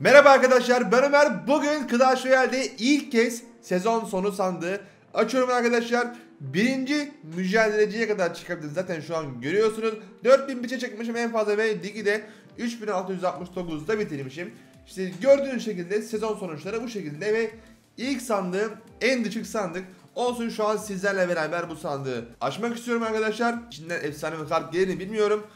Merhaba arkadaşlar ben Ömer. Bugün Clash Royale'de ilk kez sezon sonu sandığı açıyorum arkadaşlar. Birinci mücadeleciye kadar çıkabiliriz. Zaten şu an görüyorsunuz. 4000 biçe çekmişim en fazla ve ligi de 3669'da bitirmişim. İşte gördüğünüz şekilde sezon sonuçları bu şekilde ve ilk sandığım en düşük sandık. Olsun şu an sizlerle beraber bu sandığı açmak istiyorum arkadaşlar. İçinden efsane bir kart gelir mi bilmiyorum.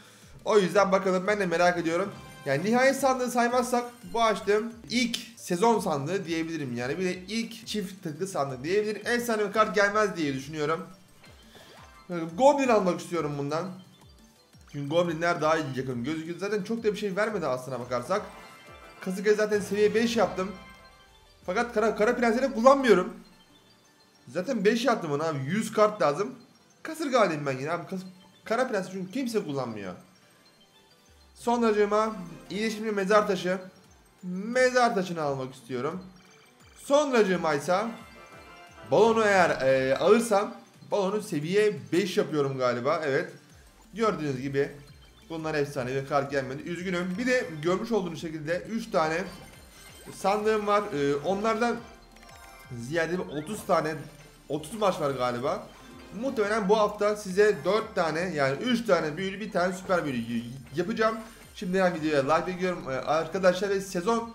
O yüzden bakalım ben de merak ediyorum. Yani nihayet sandığı saymazsak bu açtığım ilk sezon sandığı diyebilirim yani. Bir de ilk çift tıklı sandık diyebilirim. Efsane bir kart gelmez diye düşünüyorum. Goblin almak istiyorum bundan. Çünkü Goblinler daha iyi yakın gözüküyor. Zaten çok da bir şey vermedi aslına bakarsak. Kasık'a zaten seviye 5 yaptım. Fakat kara, kara prensleri kullanmıyorum. Zaten 5 yaptım ona abi. 100 kart lazım. Kasırga alayım ben yine abi. Kas kara prensi çünkü kimse kullanmıyor. Sonracığıma iyileşimli mezar taşı. Mezar taşını almak istiyorum. Sonracığıma ise balonu eğer e, alırsam balonu seviye 5 yapıyorum galiba. Evet. Gördüğünüz gibi bunlar efsane bir kart gelmedi. Üzgünüm. Bir de görmüş olduğunuz şekilde 3 tane sandığım var. E, onlardan ziyade bir 30 tane 30 maç var galiba. Muhtemelen bu hafta size 4 tane yani 3 tane büyülü bir tane süper büyülü yapacağım. Şimdi ben videoya like bekliyorum Ee, arkadaşlar ve sezon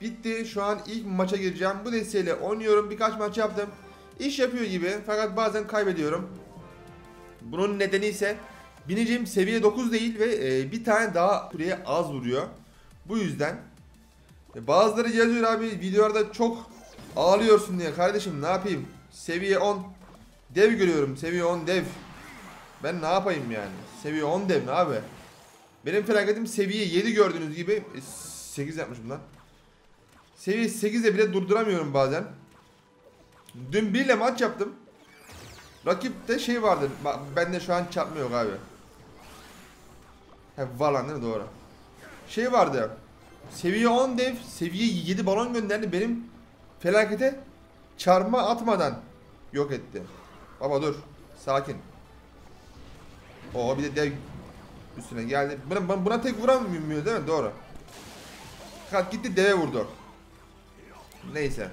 bitti. Şu an ilk maça gireceğim. Bu desteğiyle oynuyorum. Birkaç maç yaptım. İş yapıyor gibi fakat bazen kaybediyorum. Bunun nedeni ise bineceğim seviye 9 değil ve e, bir tane daha kuleye az vuruyor. Bu yüzden e, bazıları yazıyor abi videolarda çok ağlıyorsun diye kardeşim ne yapayım? Seviye 10 dev görüyorum. Seviye 10 dev. Ben ne yapayım yani? Seviye 10 dev ne abi? Benim felaketim seviye 7 gördüğünüz gibi. E, 8 yapmışım lan. Seviye 8'de bile durduramıyorum bazen. Dün 1 ile maç yaptım. Rakipte şey vardı. Bak bende şu an çarpma yok abi. He var lan değil mi? Doğru. Şey vardı. Seviye 10 dev, seviye 7 balon gönderdi. Benim felakete çarpma atmadan yok etti. Baba dur. Sakin. Oo bir de dev üstüne geldi. Buna, buna tek vuramıyor değil mi? Doğru. Kalk gitti deve vurdu. Neyse.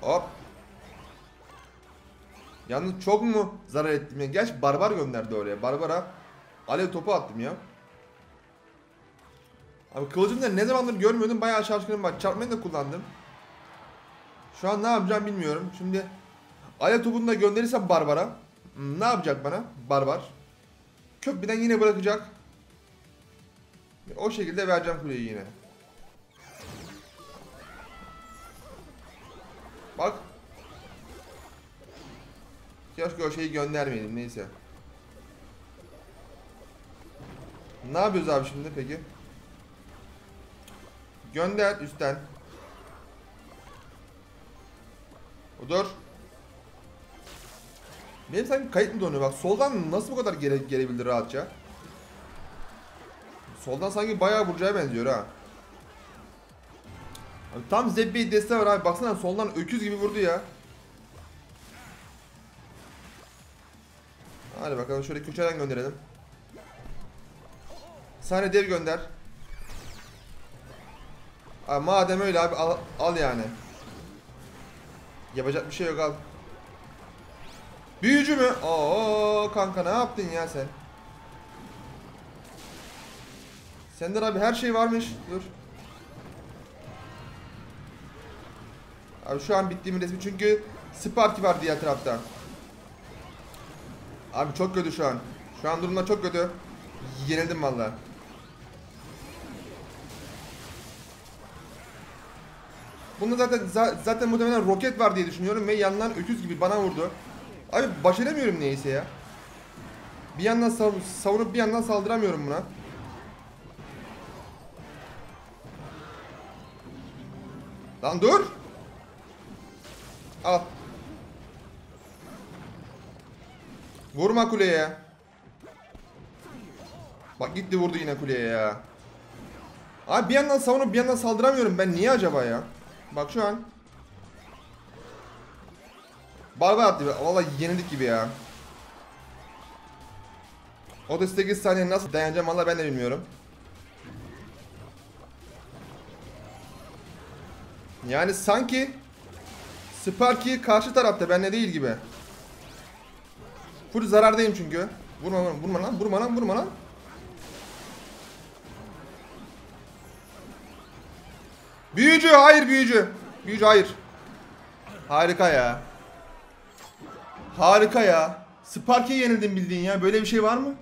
Hop. Yalnız çok mu zarar ettim ya? Gerçi barbar gönderdi oraya. Barbara alev topu attım ya. Abi kılıcımda ne zamandır görmüyordum. Bayağı şaşkınım bak. Çarpmayı da kullandım. Şu an ne yapacağım bilmiyorum. Şimdi topunu da gönderirsem Barbara. hmm, Ne yapacak bana? Barbar. Köprüden yine bırakacak. O şekilde vereceğim kuleyi yine. Bak. Keşke o şeyi göndermeyelim neyse. Ne yapıyoruz abi şimdi peki? Gönder üstten. Dur. Benim sanki kayıt mı donuyor bak soldan nasıl bu kadar gele, gelebildi rahatça? Soldan sanki bayağı burcaya benziyor ha. Abi tam Zebbe'yi deste var abi baksana soldan öküz gibi vurdu ya. Hadi bakalım şöyle köşeden gönderelim. Sahne dev gönder. Abi madem öyle abi al, al yani. Yapacak bir şey yok al. Büyücü mü? Oo kanka ne yaptın ya sen? Senden abi her şey varmış. Dur. Abi şu an bittiğim resmi çünkü Sparky var diğer tarafta. Abi çok kötü şu an. Şu an durumlar çok kötü. Yenildim vallahi. Bunda zaten zaten muhtemelen roket var diye düşünüyorum ve yandan öküz gibi bana vurdu. Abi başaramıyorum neyse ya. Bir yandan sav savunup bir yandan saldıramıyorum buna. Lan dur. Al. Vurma kuleye. Bak gitti vurdu yine kuleye ya. Abi bir yandan savunup bir yandan saldıramıyorum ben niye acaba ya? Bak şu an. Barbar attı. Vallahi yenildik gibi ya. 38 saniye nasıl dayanacağım valla ben de bilmiyorum. Yani sanki Sparky karşı tarafta benle değil gibi. Full zarardayım çünkü. Vurma lan, vurma lan, vurma lan, vurma lan. Büyücü, hayır büyücü. Büyücü hayır. Harika ya. Harika ya. Sparky'ye yenildim bildiğin ya. Böyle bir şey var mı?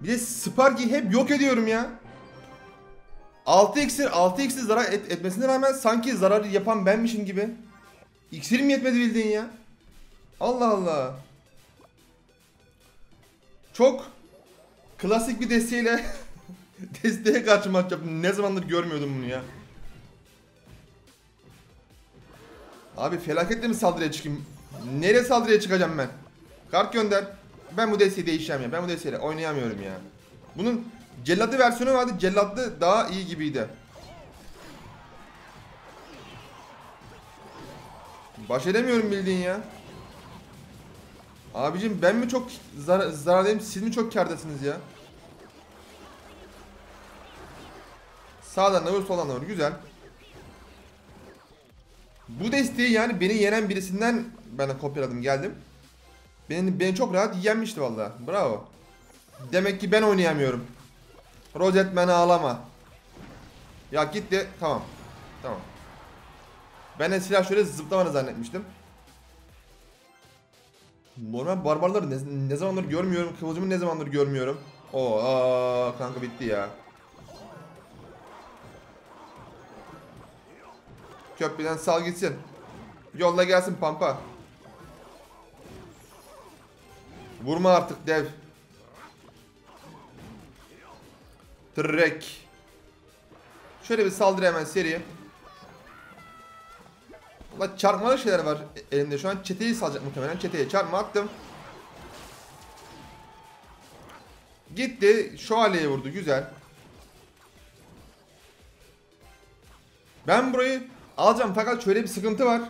Bir de Sparky'yi hep yok ediyorum ya. 6 iksir, 6 iksir zarar et, etmesine rağmen sanki zararı yapan benmişim gibi. İksirim yetmedi bildiğin ya. Allah Allah. Çok klasik bir desteğiyle desteğe karşı maç yaptım. Ne zamandır görmüyordum bunu ya. Abi felaketle mi saldırıya çıkayım? Nereye saldırıya çıkacağım ben? Kart gönder. Ben bu desteği değişeceğim ya. Ben bu desteğiyle oynayamıyorum ya. Bunun cellatlı versiyonu vardı. Cellatlı daha iyi gibiydi. Baş edemiyorum bildiğin ya. Abicim ben mi çok zar zarardayım siz mi çok kardasınız ya? Sağdan da vur soldan da vur güzel. Bu desteği yani beni yenen birisinden ben kopyaladım geldim. Beni, beni çok rahat yenmişti valla. Bravo. Demek ki ben oynayamıyorum. Rozetmen ağlama. Ya gitti. Tamam. Tamam. Ben de silah şöyle zıplamanı zannetmiştim. Normal barbarları ne, ne zamandır görmüyorum. Kıvılcımı ne zamandır görmüyorum. Oo aa, kanka bitti ya. Köprüden sal gitsin. Yolla gelsin pampa. Vurma artık dev. Trek. Şöyle bir saldırı hemen seri. Ulan çarpmalı şeyler var elimde şu an. Çeteyi salacak muhtemelen. Çeteye çarpma attım. Gitti. Şövalyeye vurdu. Güzel. Ben burayı alacağım fakat şöyle bir sıkıntı var.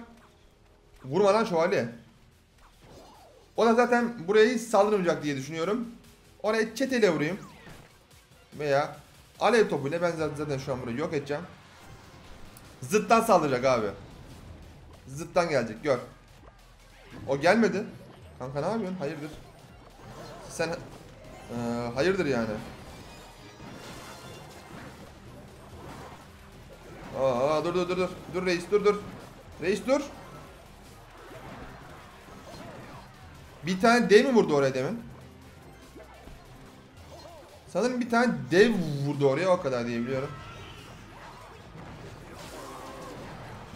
Vurmadan şövalye. O da zaten burayı saldırmayacak diye düşünüyorum. Oraya çeteyle vurayım. Veya alev topuyla ben zaten şu an burayı yok edeceğim. Zıttan saldıracak abi. Zıttan gelecek gör. O gelmedi. Kanka ne yapıyorsun? Hayırdır? Sen ee, hayırdır yani. Aa dur dur dur dur. Dur reis dur dur. Reis dur. Bir tane dev mi vurdu oraya demin? Sanırım bir tane dev vurdu oraya o kadar diye biliyorum.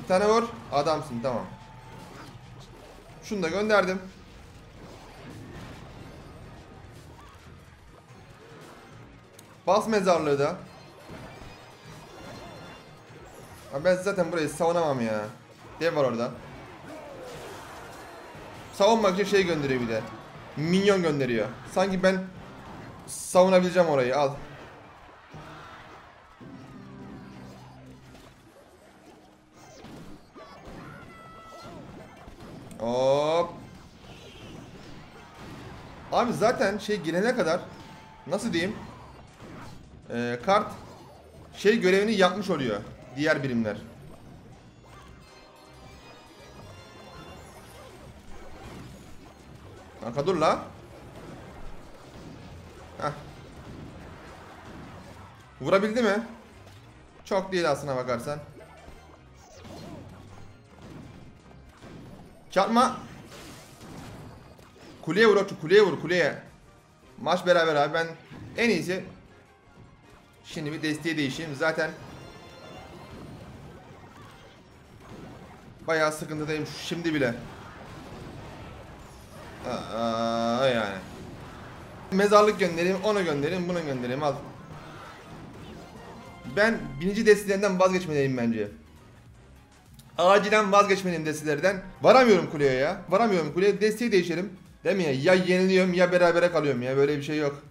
Bir tane vur. Adamsın tamam. Şunu da gönderdim. Bas mezarlığı da. Abi ben zaten burayı savunamam ya. Dev var orada. Savunmak için şey gönderiyor bir de. Minyon gönderiyor. Sanki ben savunabileceğim orayı al. Hop. Abi zaten şey gelene kadar nasıl diyeyim? Ee, kart şey görevini yapmış oluyor diğer birimler. Kanka dur la. Heh. Vurabildi mi? Çok değil aslına bakarsan. Çarpma. Kuleye vur Okçu kuleye vur kuleye. Maç beraber abi ben en iyisi Şimdi bir desteğe değişeyim zaten Bayağı sıkıntıdayım şimdi bile Aa, yani Mezarlık göndereyim onu göndereyim bunu göndereyim al Ben birinci destilerinden vazgeçmeliyim bence Acilen vazgeçmeliyim destilerden Varamıyorum kuleye ya Varamıyorum kuleye desteği değişelim Değil mi ya? Ya yeniliyorum ya berabere kalıyorum ya. Böyle bir şey yok.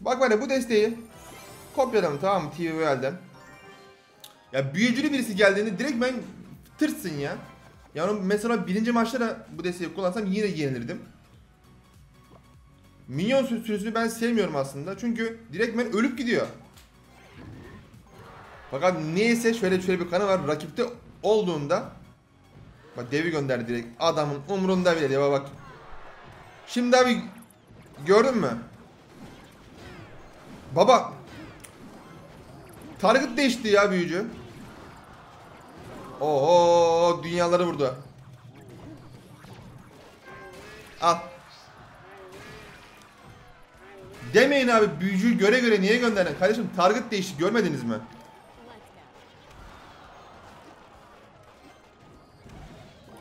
Bak böyle bu desteği kopyaladım tamam mı TVL'den. Ya büyücülü birisi geldiğinde direkt ben tırsın ya. Yani mesela birinci maçta da bu desteği kullansam yine yenilirdim. Minyon sür- sürüsünü ben sevmiyorum aslında. Çünkü direktmen ölüp gidiyor. Fakat niyeyse şöyle şöyle bir kanı var. Rakipte olduğunda bak devi gönderdi direkt. Adamın umrunda bile değil. Bak. Şimdi abi gördün mü? Baba Target değişti ya büyücü. Oo dünyaları vurdu. Al. Demeyin abi büyücüyü göre göre niye gönderdin? Kardeşim target değişti görmediniz mi?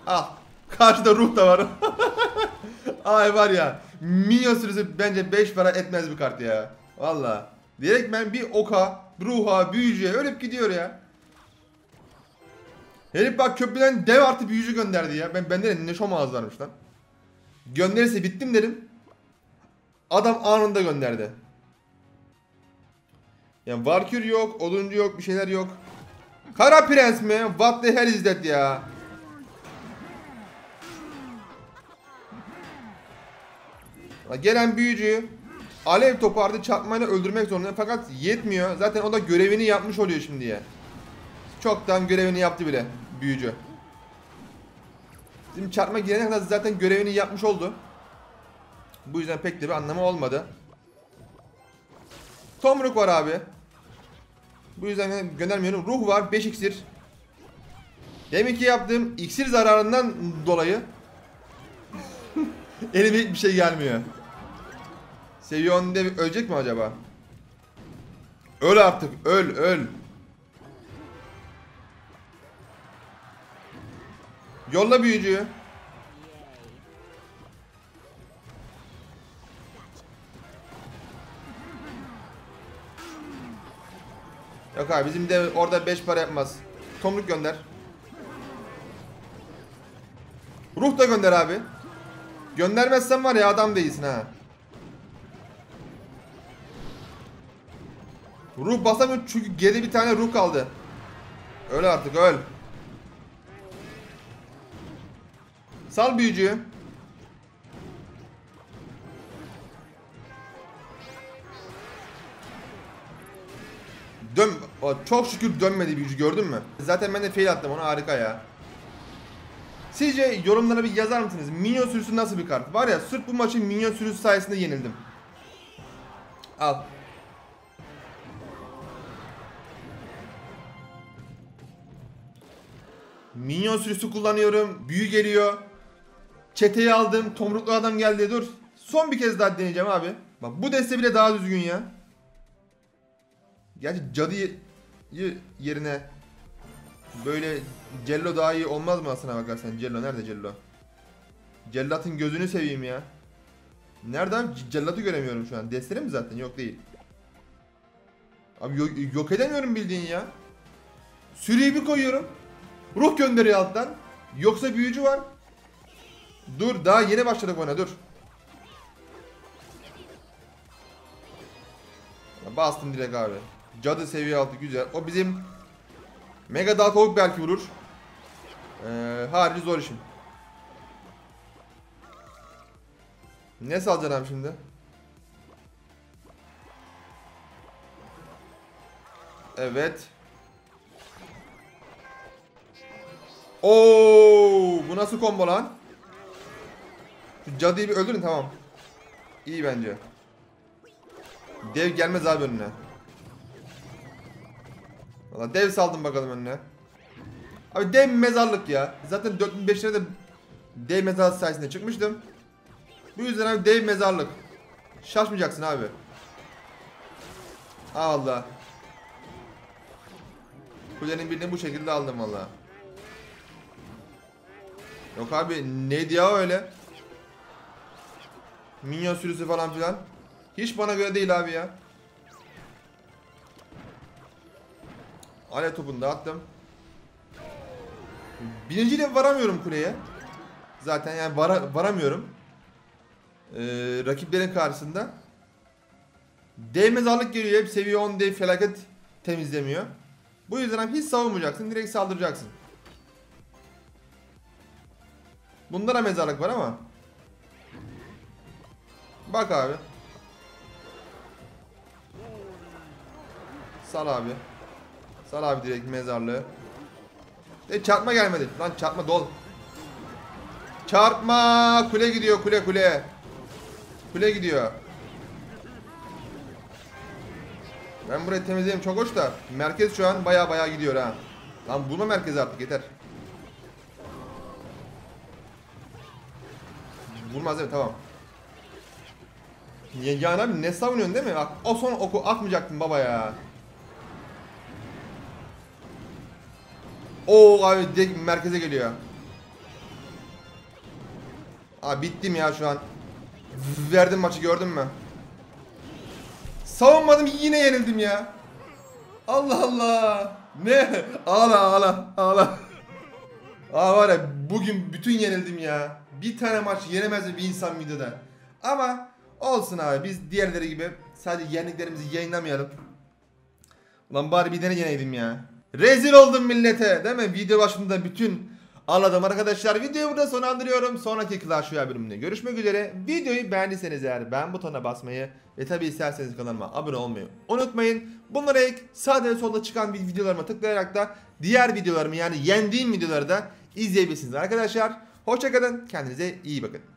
Al. Karşıda ruh da var. Ay var ya. Minyon sürüsü bence 5 para etmez bir kart ya. Valla. Direkt ben bir oka, ruha, büyücüye ölüp gidiyor ya. Herif bak köprüden dev artı büyücü gönderdi ya. Ben bende de ne şom ağız varmış lan. Gönderirse bittim dedim. Adam anında gönderdi. Yani Valkür yok, Oduncu yok, bir şeyler yok. Kara Prens mi? What the hell is that ya? Gelen büyücüyü alev topu artı çarpmayla öldürmek zorunda fakat yetmiyor. Zaten o da görevini yapmış oluyor şimdiye. Çoktan görevini yaptı bile büyücü. Şimdi çarpma girene kadar zaten görevini yapmış oldu. Bu yüzden pek de bir anlamı olmadı. Tomruk var abi. Bu yüzden göndermiyorum. Ruh var 5 iksir. Demek ki yaptığım iksir zararından dolayı elime hiçbir şey gelmiyor. Seviye 10'da ölecek mi acaba? Öl artık öl öl. Yolla büyücüyü. Yok abi bizim de orada 5 para yapmaz. Tomruk gönder. Ruh da gönder abi. Göndermezsen var ya adam değilsin ha. Ruh basamıyor çünkü geri bir tane ruh kaldı. Öl artık öl. Sal büyücüyü. Dön. Çok şükür dönmedi büyücü gördün mü? Zaten ben de fail attım onu harika ya. Sizce yorumlara bir yazar mısınız? Minyon sürüsü nasıl bir kart? Var ya sırf bu maçın minyon sürüsü sayesinde yenildim. Al. Minyon sürüsü kullanıyorum. Büyü geliyor. Çeteyi aldım. Tomruklu adam geldi. Dur. Son bir kez daha deneyeceğim abi. Bak bu deste bile daha düzgün ya. Gerçi cadıyı yerine böyle Cello daha iyi olmaz mı aslına bakarsan? Cello nerede Cello? Cellat'ın gözünü seveyim ya. Nerede abi? C- Cellat'ı göremiyorum şu an. Destene mi zaten? Yok değil. Abi yok, yok edemiyorum bildiğin ya. Sürüyü bir koyuyorum. Ruh gönderiyor alttan. Yoksa büyücü var. Dur daha yeni başladık ona dur. Bastım direkt abi. Cadı seviye altı güzel. O bizim Mega Dalkovuk belki vurur. Ee, harici zor işim. Ne salacaksın abi şimdi? Evet. Oo, bu nasıl combo lan? Şu cadıyı bir öldürün tamam. İyi bence. Dev gelmez abi önüne. Valla dev saldım bakalım önüne. Abi dev mezarlık ya. Zaten 4005'lere de dev mezarlık sayesinde çıkmıştım. Bu yüzden abi dev mezarlık. Şaşmayacaksın abi. Allah. Kulenin birini bu şekilde aldım valla. Yok abi neydi ya öyle? Minyon sürüsü falan filan. Hiç bana göre değil abi ya. Ale topunu da attım. Birinciyle varamıyorum kuleye. Zaten yani vara, varamıyorum. Ee, rakiplerin karşısında. Dev mezarlık geliyor. Hep seviye 10 dev felaket temizlemiyor. Bu yüzden hiç savunmayacaksın. Direkt saldıracaksın. Bunda da mezarlık var ama. Bak abi. Sal abi. Sal abi direkt mezarlığı. E çarpma gelmedi. Lan çarpma dol. Çarpma. Kule gidiyor kule kule. Kule gidiyor. Ben burayı temizleyeyim çok hoş da merkez şu an baya baya gidiyor ha. Lan bulma merkezi artık yeter. Değil mi? Tamam. Ya, yani abi ne savunuyorsun değil mi? Bak o son oku atmayacaktın baba ya. Oo abi direkt merkeze geliyor. Abi bittim ya şu an. Verdim maçı gördün mü? Savunmadım yine yenildim ya. Allah Allah. Ne? Ağla ağla ağla. Aa var ya bugün bütün yenildim ya. Bir tane maç yenemez bir insan videoda. Ama olsun abi biz diğerleri gibi sadece yendiklerimizi yayınlamayalım. Ulan bari bir tane yeneydim ya. Rezil oldum millete değil mi? Video başında bütün Anladım arkadaşlar. Videoyu burada sonlandırıyorum. Sonraki Clash Royale bölümünde görüşmek üzere. Videoyu beğendiyseniz eğer beğen butonuna basmayı ve tabi isterseniz kanalıma abone olmayı unutmayın. Bunlara ek sağda solda çıkan videolarıma tıklayarak da diğer videolarımı yani yendiğim videoları da izleyebilirsiniz arkadaşlar. Hoşçakalın. Kendinize iyi bakın.